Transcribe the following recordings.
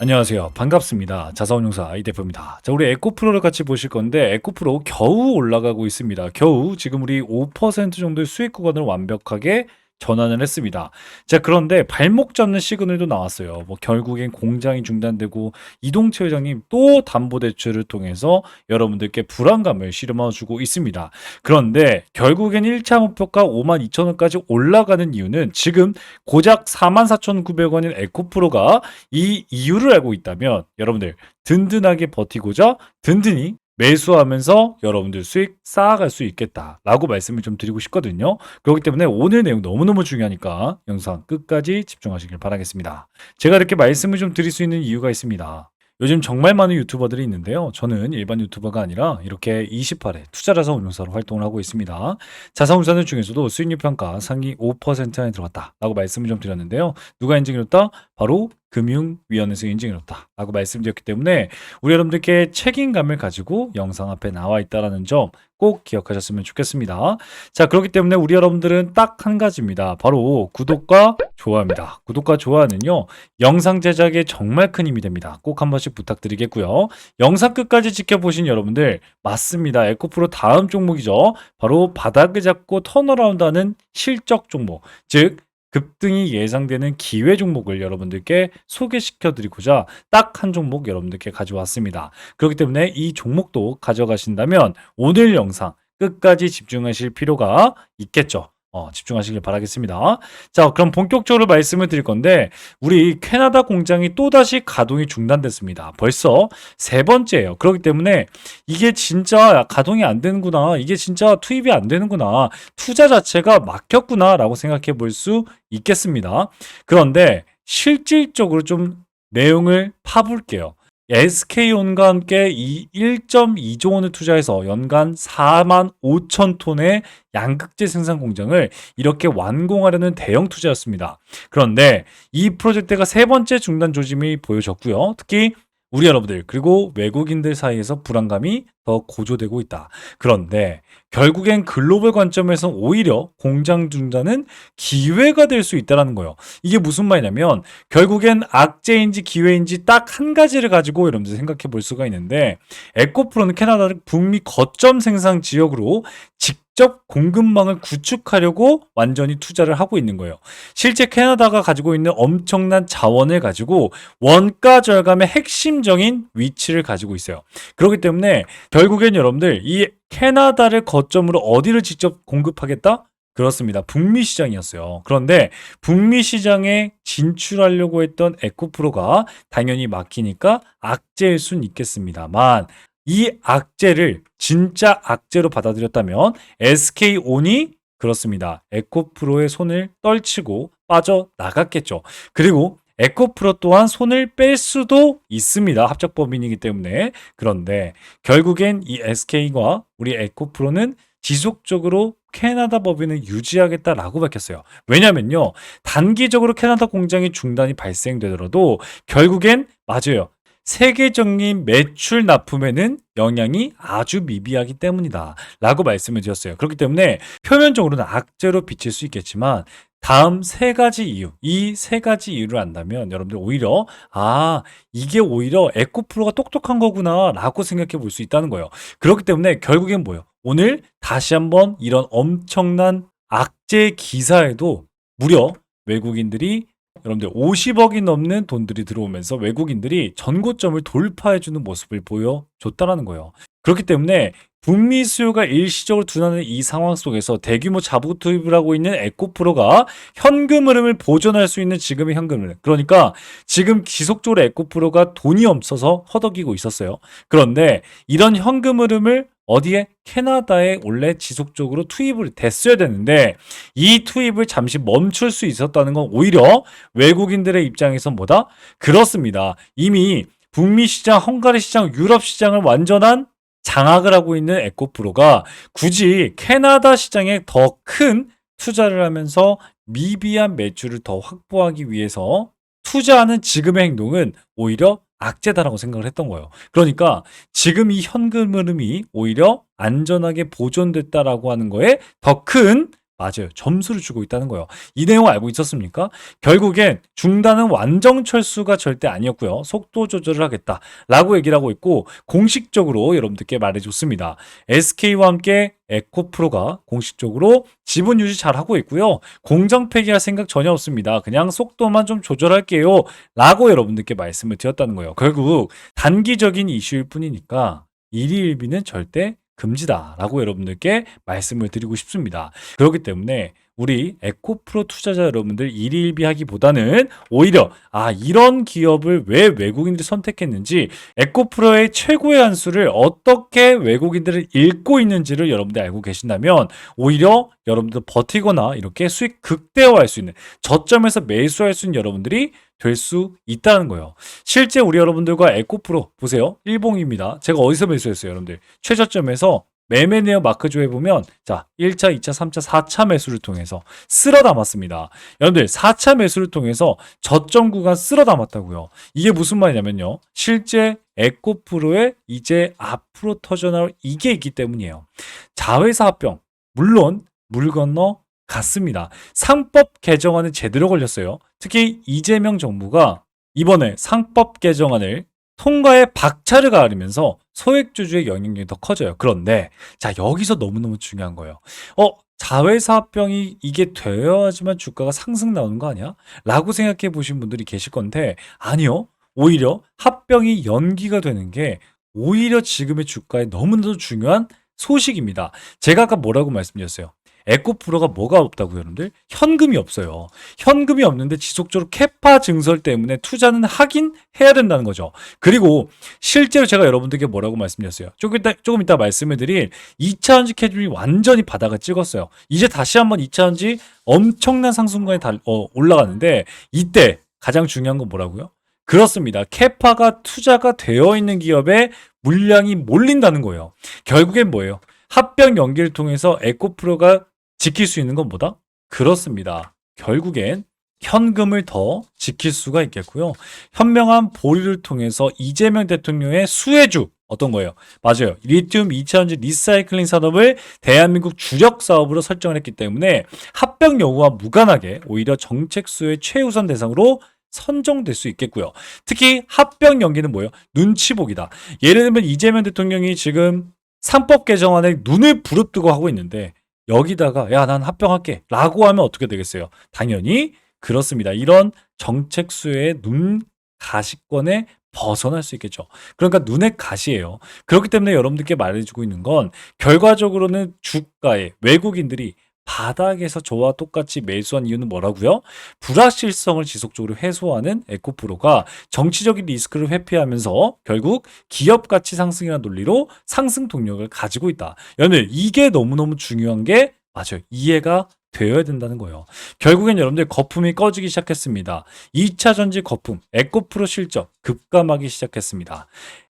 안녕하세요. 반갑습니다. 자사운용사 이 대표입니다. 자, 우리 에코프로를 같이 보실 건데 에코프로 겨우 올라가고 있습니다. 겨우 지금 우리 5% 정도의 수익 구간을 완벽하게 전환을 했습니다. 자, 그런데 발목 잡는 시그널도 나왔어요. 뭐 결국엔 공장이 중단되고 이동채 회장님 또 담보 대출을 통해서 여러분들께 불안감을 실험해 주고 있습니다. 그런데 결국엔 1차 목표가 5만 2천 원까지 올라가는 이유는 지금 고작 4만 4,900원인 에코프로가 이 이유를 알고 있다면 여러분들 든든하게 버티고자 든든히 매수하면서 여러분들 수익 쌓아갈 수 있겠다라고 말씀을 좀 드리고 싶거든요. 그렇기 때문에 오늘 내용 너무너무 중요하니까 영상 끝까지 집중하시길 바라겠습니다. 제가 이렇게 말씀을 좀 드릴 수 있는 이유가 있습니다. 요즘 정말 많은 유튜버들이 있는데요. 저는 일반 유튜버가 아니라 이렇게 28회 투자자산 운용사로 활동을 하고 있습니다. 자산 운용사들 중에서도 수익률 평가 상위 5% 안에 들어갔다라고 말씀을 좀 드렸는데요. 누가 인증해줬다? 바로 금융위원회에서 인증해줬다 라고 말씀드렸기 때문에 우리 여러분들께 책임감을 가지고 영상 앞에 나와 있다는 점 꼭 기억하셨으면 좋겠습니다. 자 그렇기 때문에 우리 여러분들은 딱 한 가지입니다. 바로 구독과 좋아요입니다. 구독과 좋아요는요 영상 제작에 정말 큰 힘이 됩니다. 꼭 한 번씩 부탁드리겠고요. 영상 끝까지 지켜보신 여러분들 맞습니다. 에코프로 다음 종목이죠. 바로 바닥을 잡고 턴어라운드 하는 실적 종목 즉 급등이 예상되는 기회 종목을 여러분들께 소개시켜 드리고자 딱 한 종목 여러분들께 가져왔습니다. 그렇기 때문에 이 종목도 가져가신다면 오늘 영상 끝까지 집중하실 필요가 있겠죠. 어, 집중하시길 바라겠습니다. 자, 그럼 본격적으로 말씀을 드릴 건데, 우리 캐나다 공장이 또다시 가동이 중단됐습니다. 벌써 세 번째예요. 그렇기 때문에 이게 진짜 가동이 안 되는구나. 이게 진짜 투입이 안 되는구나. 투자 자체가 막혔구나라고 생각해 볼 수 있겠습니다. 그런데 실질적으로 좀 내용을 파볼게요. SK온과 함께 이 1.2조 원을 투자해서 연간 4만 5천 톤의 양극재 생산 공장을 이렇게 완공하려는 대형 투자였습니다. 그런데 이 프로젝트가 세 번째 중단 조짐이 보여졌고요. 특히 우리 여러분들 그리고 외국인들 사이에서 불안감이 더 고조되고 있다. 그런데 결국엔 글로벌 관점에서 오히려 공장 중단은 기회가 될 수 있다는 거예요. 이게 무슨 말이냐면 결국엔 악재인지 기회인지 딱 한 가지를 가지고 여러분들 생각해 볼 수가 있는데 에코프로는 캐나다를 북미 거점 생산 지역으로 직 접 공급망을 구축하려고 완전히 투자를 하고 있는 거예요. 실제 캐나다가 가지고 있는 엄청난 자원을 가지고 원가 절감의 핵심적인 위치를 가지고 있어요. 그렇기 때문에 결국엔 여러분들 이 캐나다를 거점으로 어디를 직접 공급하겠다? 그렇습니다. 북미 시장이었어요. 그런데 북미 시장에 진출하려고 했던 에코프로가 당연히 막히니까 악재일 순 있겠습니다만 이 악재를 진짜 악재로 받아들였다면 SK온이 그렇습니다. 에코프로의 손을 떨치고 빠져나갔겠죠. 그리고 에코프로 또한 손을 뺄 수도 있습니다. 합작법인이기 때문에. 그런데 결국엔 이 SK와 우리 에코프로는 지속적으로 캐나다 법인을 유지하겠다라고 밝혔어요. 왜냐면요. 단기적으로 캐나다 공장의 중단이 발생되더라도 결국엔 맞아요. 세계적인 매출 납품에는 영향이 아주 미비하기 때문이다. 라고 말씀을 드렸어요. 그렇기 때문에 표면적으로는 악재로 비칠 수 있겠지만 다음 세 가지 이유, 이 세 가지 이유를 안다면 여러분들 오히려 아 이게 오히려 에코프로가 똑똑한 거구나라고 생각해 볼 수 있다는 거예요. 그렇기 때문에 결국엔 뭐예요? 오늘 다시 한번 이런 엄청난 악재 기사에도 무려 외국인들이 여러분들 50억이 넘는 돈들이 들어오면서 외국인들이 전고점을 돌파해주는 모습을 보여줬다라는 거예요. 그렇기 때문에 북미 수요가 일시적으로 둔하는 이 상황 속에서 대규모 자부 투입을 하고 있는 에코프로가 현금 흐름을 보존할 수 있는 지금의 현금 흐름. 그러니까 지금 지속적으로 에코프로가 돈이 없어서 허덕이고 있었어요. 그런데 이런 현금 흐름을 어디에 캐나다에 원래 지속적으로 투입을 됐어야 되는데 이 투입을 잠시 멈출 수 있었다는 건 오히려 외국인들의 입장에선 뭐다? 그렇습니다. 이미 북미 시장, 헝가리 시장, 유럽 시장을 완전한 장악을 하고 있는 에코프로가 굳이 캐나다 시장에 더 큰 투자를 하면서 미비한 매출을 더 확보하기 위해서 투자하는 지금의 행동은 오히려 악재다라고 생각을 했던 거예요. 그러니까 지금 이 현금 흐름이 오히려 안전하게 보존됐다라고 하는 거에 더 큰 맞아요. 점수를 주고 있다는 거예요. 이 내용 알고 있었습니까? 결국엔 중단은 완전 철수가 절대 아니었고요. 속도 조절을 하겠다라고 얘기를 하고 있고 공식적으로 여러분들께 말해줬습니다. SK와 함께 에코프로가 공식적으로 지분 유지 잘 하고 있고요. 공정 폐기할 생각 전혀 없습니다. 그냥 속도만 좀 조절할게요. 라고 여러분들께 말씀을 드렸다는 거예요. 결국 단기적인 이슈일 뿐이니까 일희일비는 절대 금지다라고 여러분들께 말씀을 드리고 싶습니다. 그렇기 때문에 우리 에코프로 투자자 여러분들 일일비하기보다는 오히려 아 이런 기업을 왜 외국인들이 선택했는지 에코프로의 최고의 한 수를 어떻게 외국인들을 읽고 있는지를 여러분들이 알고 계신다면 오히려 여러분들 버티거나 이렇게 수익 극대화할 수 있는 저점에서 매수할 수 있는 여러분들이 될 수 있다는 거예요. 실제 우리 여러분들과 에코프로 보세요. 일봉입니다. 제가 어디서 매수했어요, 여러분들? 최저점에서 매매네어 마크조에 보면 자 1차, 2차, 3차, 4차 매수를 통해서 쓸어 담았습니다. 여러분들 4차 매수를 통해서 저점 구간 쓸어 담았다고요. 이게 무슨 말이냐면요. 실제 에코프로의 이제 앞으로 터져나올 이게 있기 때문이에요. 자회사 합병 물론 물 건너 갔습니다. 상법 개정안은 제대로 걸렸어요. 특히 이재명 정부가 이번에 상법 개정안을 통과에 박차를 가하면서 소액주주의 영향력이 더 커져요. 그런데 자 여기서 너무너무 중요한 거예요. 어 자회사 합병이 이게 되어야지만 주가가 상승 나오는 거 아니야? 라고 생각해 보신 분들이 계실 건데 아니요. 오히려 합병이 연기가 되는 게 오히려 지금의 주가에 너무나도 중요한 소식입니다. 제가 아까 뭐라고 말씀드렸어요? 에코프로가 뭐가 없다고요, 여러분들? 현금이 없어요. 현금이 없는데 지속적으로 캐파 증설 때문에 투자는 하긴 해야 된다는 거죠. 그리고 실제로 제가 여러분들께 뭐라고 말씀드렸어요. 조금 이따, 조금 이따 말씀을 드릴 2차전지 캐줄이 완전히 바닥을 찍었어요. 이제 다시 한번 2차전지 엄청난 상승권에 달, 어, 올라가는데 이때 가장 중요한 건 뭐라고요? 그렇습니다. 캐파가 투자가 되어 있는 기업에 물량이 몰린다는 거예요. 결국엔 뭐예요? 합병 연기를 통해서 에코프로가 지킬 수 있는 건 뭐다? 그렇습니다. 결국엔 현금을 더 지킬 수가 있겠고요. 현명한 보류를 통해서 이재명 대통령의 수혜주 어떤 거예요? 맞아요. 리튬 2차전지 리사이클링 산업을 대한민국 주력 사업으로 설정을 했기 때문에 합병 여부와 무관하게 오히려 정책 수의 최우선 대상으로 선정될 수 있겠고요. 특히 합병 연기는 뭐예요? 눈치 보기다. 예를 들면 이재명 대통령이 지금 상법 개정안에 눈을 부릅뜨고 하고 있는데 여기다가 야 난 합병할게 라고 하면 어떻게 되겠어요? 당연히 그렇습니다. 이런 정책 수의 눈 가시권에 벗어날 수 있겠죠. 그러니까 눈의 가시예요. 그렇기 때문에 여러분들께 말해주고 있는 건 결과적으로는 주가에 외국인들이 바닥에서 저와 똑같이 매수한 이유는 뭐라고요? 불확실성을 지속적으로 해소하는 에코프로가 정치적인 리스크를 회피하면서 결국 기업 가치 상승이라는 논리로 상승 동력을 가지고 있다. 여러분들 이게 너무너무 중요한 게 맞아요. 이해가 되어야 된다는 거예요. 결국엔 여러분들 거품이 꺼지기 시작했습니다. 2차 전지 거품, 에코프로 실적 급감하기 시작했습니다.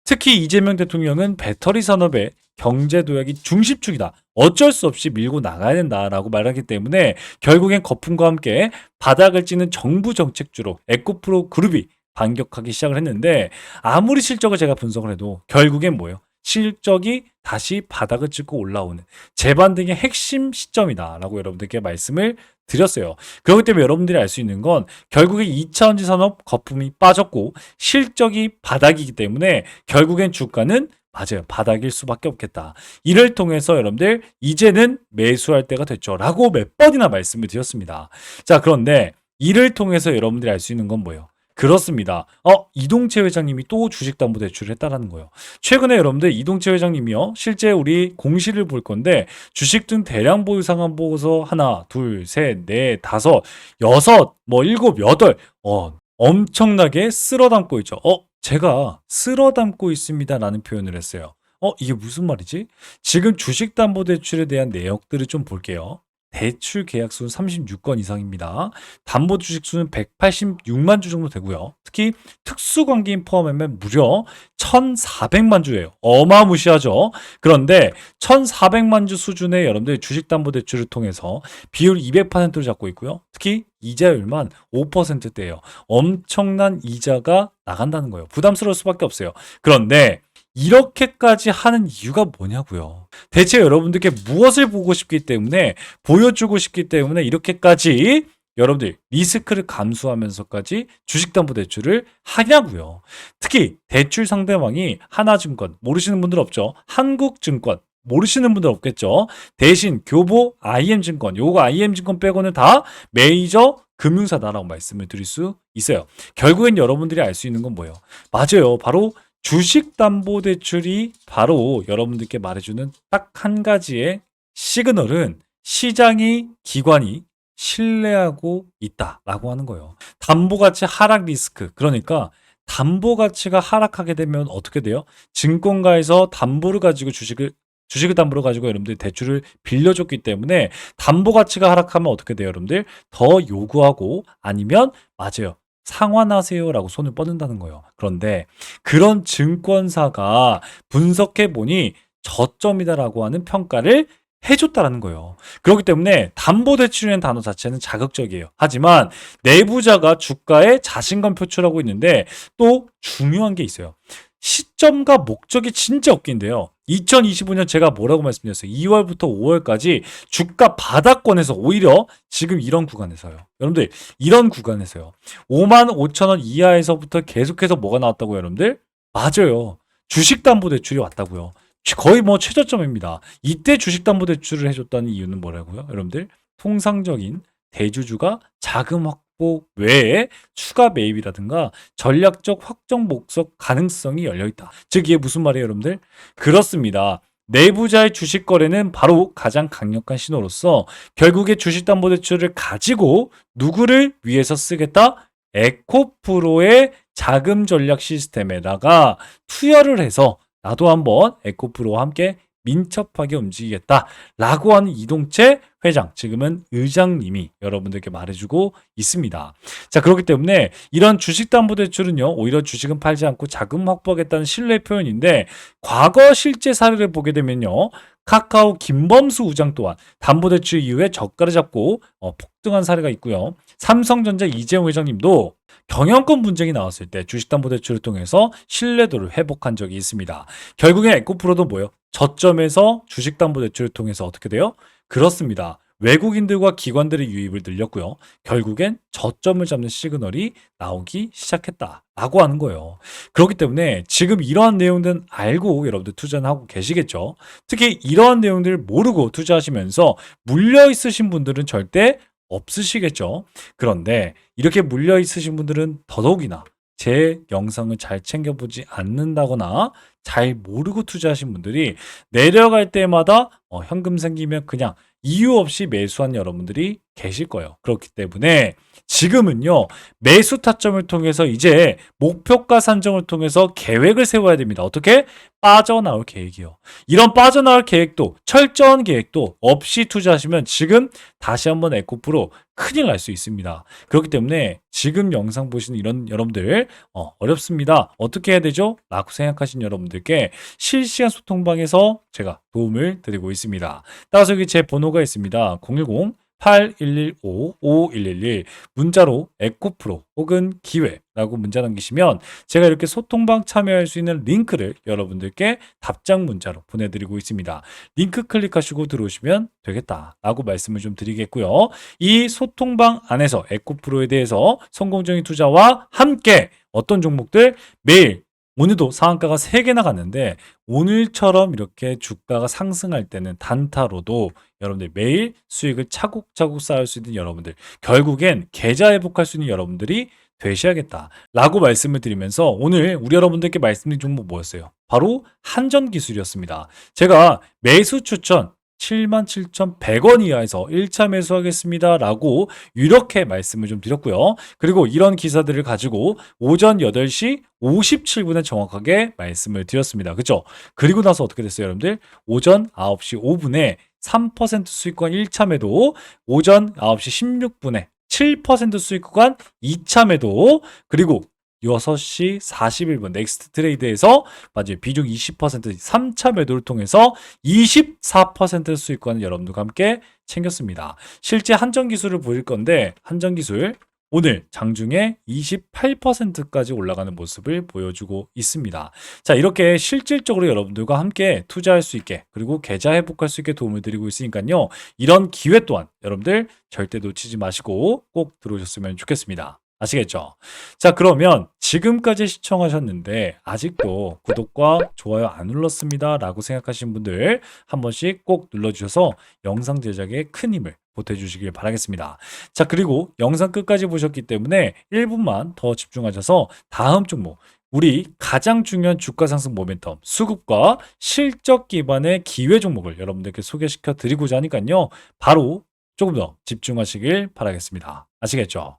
특히 이재명 대통령은 배터리 산업의 경제 도약이 중심축이다. 어쩔 수 없이 밀고 나가야 된다라고 말하기 때문에 결국엔 거품과 함께 바닥을 찍는 정부 정책주로 에코프로 그룹이 반격하기 시작을 했는데 아무리 실적을 제가 분석을 해도 결국엔 뭐예요? 실적이 다시 바닥을 찍고 올라오는 재반등의 핵심 시점이다라고 여러분들께 말씀을 드렸어요. 그렇기 때문에 여러분들이 알 수 있는 건 결국에 2차원지 산업 거품이 빠졌고 실적이 바닥이기 때문에 결국엔 주가는 맞아요. 바닥일 수밖에 없겠다. 이를 통해서 여러분들 이제는 매수할 때가 됐죠. 라고 몇 번이나 말씀을 드렸습니다. 자, 그런데 이를 통해서 여러분들이 알 수 있는 건 뭐예요? 그렇습니다. 어, 이동채 회장님이 또 주식담보 대출을 했다라는 거예요. 최근에 여러분들 이동채 회장님이요. 실제 우리 공시를 볼 건데 주식 등 대량 보유 상한 보고서 하나, 둘, 셋, 넷, 다섯, 여섯, 뭐 일곱, 여덟, 어, 엄청나게 쓸어 담고 있죠. 어, 제가 쓸어 담고 있습니다라는 표현을 했어요. 어, 이게 무슨 말이지? 지금 주식담보대출에 대한 내역들을 좀 볼게요. 대출 계약 수는 36건 이상입니다. 담보 주식 수는 186만 주 정도 되고요. 특히 특수 관계인 포함하면 무려 1,400만 주예요. 어마무시하죠. 그런데 1,400만 주 수준의 여러분들 주식 담보 대출을 통해서 비율 200%를 잡고 있고요. 특히 이자율만 5%대예요. 엄청난 이자가 나간다는 거예요. 부담스러울 수밖에 없어요. 그런데 이렇게까지 하는 이유가 뭐냐고요. 대체 여러분들께 무엇을 보고 싶기 때문에 보여주고 싶기 때문에 이렇게까지 여러분들 리스크를 감수하면서까지 주식담보대출을 하냐고요. 특히 대출 상대방이 하나증권 모르시는 분들 없죠. 한국증권 모르시는 분들 없겠죠. 대신 교보 IM증권 요거 IM증권 빼고는 다 메이저 금융사다라고 말씀을 드릴 수 있어요. 결국엔 여러분들이 알 수 있는 건 뭐예요? 맞아요. 바로 주식담보대출이 바로 여러분들께 말해주는 딱 한 가지의 시그널은 시장이 기관이 신뢰하고 있다라고 하는 거예요. 담보가치 하락 리스크. 그러니까 담보가치가 하락하게 되면 어떻게 돼요? 증권가에서 담보를 가지고 주식을 주식을 담보로 가지고 여러분들 대출을 빌려줬기 때문에 담보 가치가 하락하면 어떻게 돼요, 여러분들? 더 요구하고 아니면 맞아요. 상환하세요라고 손을 뻗는다는 거예요. 그런데 그런 증권사가 분석해 보니 저점이다라고 하는 평가를 해줬다라는 거예요. 그렇기 때문에 담보대출이라는 단어 자체는 자극적이에요. 하지만 내부자가 주가에 자신감 표출하고 있는데 또 중요한 게 있어요. 시점과 목적이 진짜 웃긴데요. 2025년 제가 뭐라고 말씀드렸어요? 2월부터 5월까지 주가 바닥권에서 오히려 지금 이런 구간에서요. 여러분들 이런 구간에서요. 5만 5천 원 이하에서부터 계속해서 뭐가 나왔다고 여러분들? 맞아요. 주식담보대출이 왔다고요. 거의 뭐 최저점입니다. 이때 주식담보대출을 해줬다는 이유는 뭐라고요? 여러분들 통상적인 대주주가 자금 확보 외에 추가 매입이라든가 전략적 확정 목적 가능성이 열려 있다. 즉 이게 무슨 말이에요, 여러분들? 그렇습니다. 내부자의 주식 거래는 바로 가장 강력한 신호로서 결국에 주식담보대출을 가지고 누구를 위해서 쓰겠다? 에코프로의 자금 전략 시스템에다가 투여를 해서 나도 한번 에코프로와 함께 민첩하게 움직이겠다라고 하는 이동채 회장, 지금은 의장님이 여러분들께 말해주고 있습니다. 자, 그렇기 때문에 이런 주식담보대출은요, 오히려 주식은 팔지 않고 자금 확보하겠다는 신뢰 표현인데, 과거 실제 사례를 보게 되면요, 카카오 김범수 우장 또한 담보대출 이후에 저가를 잡고 어, 폭등한 사례가 있고요. 삼성전자 이재용 회장님도 경영권 분쟁이 나왔을 때 주식담보대출을 통해서 신뢰도를 회복한 적이 있습니다. 결국엔 에코프로도 뭐예요? 저점에서 주식담보대출을 통해서 어떻게 돼요? 그렇습니다. 외국인들과 기관들의 유입을 늘렸고요. 결국엔 저점을 잡는 시그널이 나오기 시작했다 라고 하는 거예요. 그렇기 때문에 지금 이러한 내용들은 알고 여러분들 투자는 하고 계시겠죠. 특히 이러한 내용들을 모르고 투자하시면서 물려 있으신 분들은 절대 없으시겠죠. 그런데 이렇게 물려 있으신 분들은 더더욱이나 제 영상을 잘 챙겨보지 않는다거나 잘 모르고 투자하신 분들이 내려갈 때마다 어, 현금 생기면 그냥 이유 없이 매수한 여러분들이 계실 거예요. 그렇기 때문에 지금은요, 매수 타점을 통해서 이제 목표가 산정을 통해서 계획을 세워야 됩니다. 어떻게? 빠져나올 계획이요. 이런 빠져나올 계획도, 철저한 계획도 없이 투자하시면 지금 다시 한번 에코프로 큰일 날 수 있습니다. 그렇기 때문에 지금 영상 보시는 이런 여러분들, 어, 어렵습니다. 어떻게 해야 되죠? 라고 생각하신 여러분들께 실시간 소통방에서 제가 도움을 드리고 있습니다. 따라서 여기 제 번호가 있습니다. 010 8115-5111 문자로 에코프로 혹은 기회라고 문자 남기시면 제가 이렇게 소통방 참여할 수 있는 링크를 여러분들께 답장 문자로 보내드리고 있습니다. 링크 클릭하시고 들어오시면 되겠다라고 말씀을 좀 드리겠고요. 이 소통방 안에서 에코프로에 대해서 성공적인 투자와 함께 어떤 종목들 매일 오늘도 상한가가 3개나 갔는데 오늘처럼 이렇게 주가가 상승할 때는 단타로도 여러분들 매일 수익을 차곡차곡 쌓을 수 있는 여러분들 결국엔 계좌 회복할 수 있는 여러분들이 되셔야겠다 라고 말씀을 드리면서 오늘 우리 여러분들께 말씀드린 종목 뭐였어요? 바로 한전 기술이었습니다. 제가 매수 추천 77,100원 이하에서 1차 매수하겠습니다. 라고 이렇게 말씀을 좀 드렸고요. 그리고 이런 기사들을 가지고 오전 8시 57분에 정확하게 말씀을 드렸습니다. 그죠? 그리고 나서 어떻게 됐어요, 여러분들? 오전 9시 5분에 3% 수익 구간 1차 매도, 오전 9시 16분에 7% 수익 구간 2차 매도, 그리고 6시 41분 넥스트 트레이드에서 맞아요. 비중 20% 3차 매도를 통해서 24% 수익권을 여러분들과 함께 챙겼습니다. 실제 한전 기술을 보일 건데 한전 기술 오늘 장중에 28%까지 올라가는 모습을 보여주고 있습니다. 자, 이렇게 실질적으로 여러분들과 함께 투자할 수 있게 그리고 계좌 회복할 수 있게 도움을 드리고 있으니까요. 이런 기회 또한 여러분들 절대 놓치지 마시고 꼭 들어오셨으면 좋겠습니다. 아시겠죠? 자, 그러면 지금까지 시청하셨는데 아직도 구독과 좋아요 안 눌렀습니다 라고 생각하시는 분들 한 번씩 꼭 눌러주셔서 영상 제작에 큰 힘을 보태주시길 바라겠습니다. 자, 그리고 영상 끝까지 보셨기 때문에 1분만 더 집중하셔서 다음 종목 우리 가장 중요한 주가 상승 모멘텀 수급과 실적 기반의 기회 종목을 여러분들께 소개시켜 드리고자 하니까요. 바로 조금 더 집중하시길 바라겠습니다. 아시겠죠?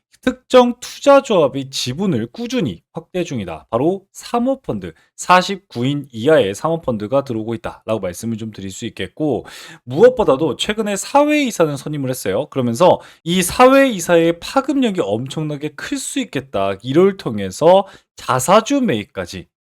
특정 투자 조합의 지분을 꾸준히 확대 중이다. 바로 사모펀드, 49인 이하의 사모펀드가 들어오고 있다라고 말씀을 좀 드릴 수 있겠고, 무엇보다도 최근에 사회이사는 선임을 했어요. 그러면서 이 사회이사의 파급력이 엄청나게 클 수 있겠다. 이를 통해서 자사주 매입까지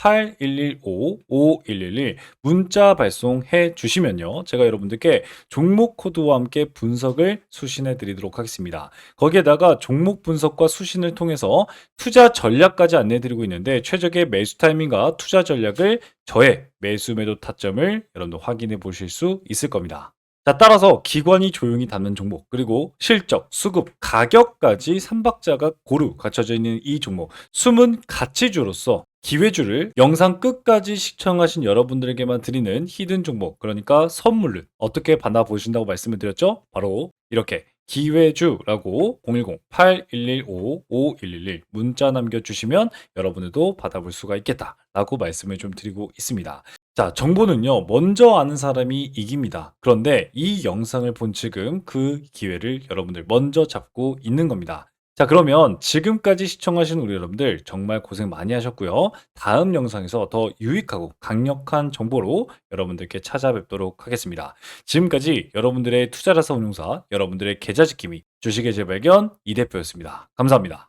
010-8115-5111 문자 발송해 주시면요. 제가 여러분들께 종목 코드와 함께 분석을 수신해 드리도록 하겠습니다. 거기에다가 종목 분석과 수신을 통해서 투자 전략까지 안내 드리고 있는데 최적의 매수 타이밍과 투자 전략을 저의 매수 매도 타점을 여러분들 확인해 보실 수 있을 겁니다. 자, 따라서 기관이 조용히 닫는 종목, 그리고 실적, 수급, 가격까지 삼박자가 고루 갖춰져 있는 이 종목, 숨은 가치주로서 기회주를 영상 끝까지 시청하신 여러분들에게만 드리는 히든 종목, 그러니까 선물을 어떻게 받아보신다고 말씀을 드렸죠? 바로 이렇게 기회주라고 010-8115-5111 문자 남겨주시면 여러분들도 받아볼 수가 있겠다라고 말씀을 좀 드리고 있습니다. 자, 정보는요, 먼저 아는 사람이 이깁니다. 그런데 이 영상을 본 지금 그 기회를 여러분들 먼저 잡고 있는 겁니다. 자, 그러면 지금까지 시청하신 우리 여러분들 정말 고생 많이 하셨고요. 다음 영상에서 더 유익하고 강력한 정보로 여러분들께 찾아뵙도록 하겠습니다. 지금까지 여러분들의 투자라서 운용사, 여러분들의 계좌 지킴이, 주식의 재발견 이 대표였습니다. 감사합니다.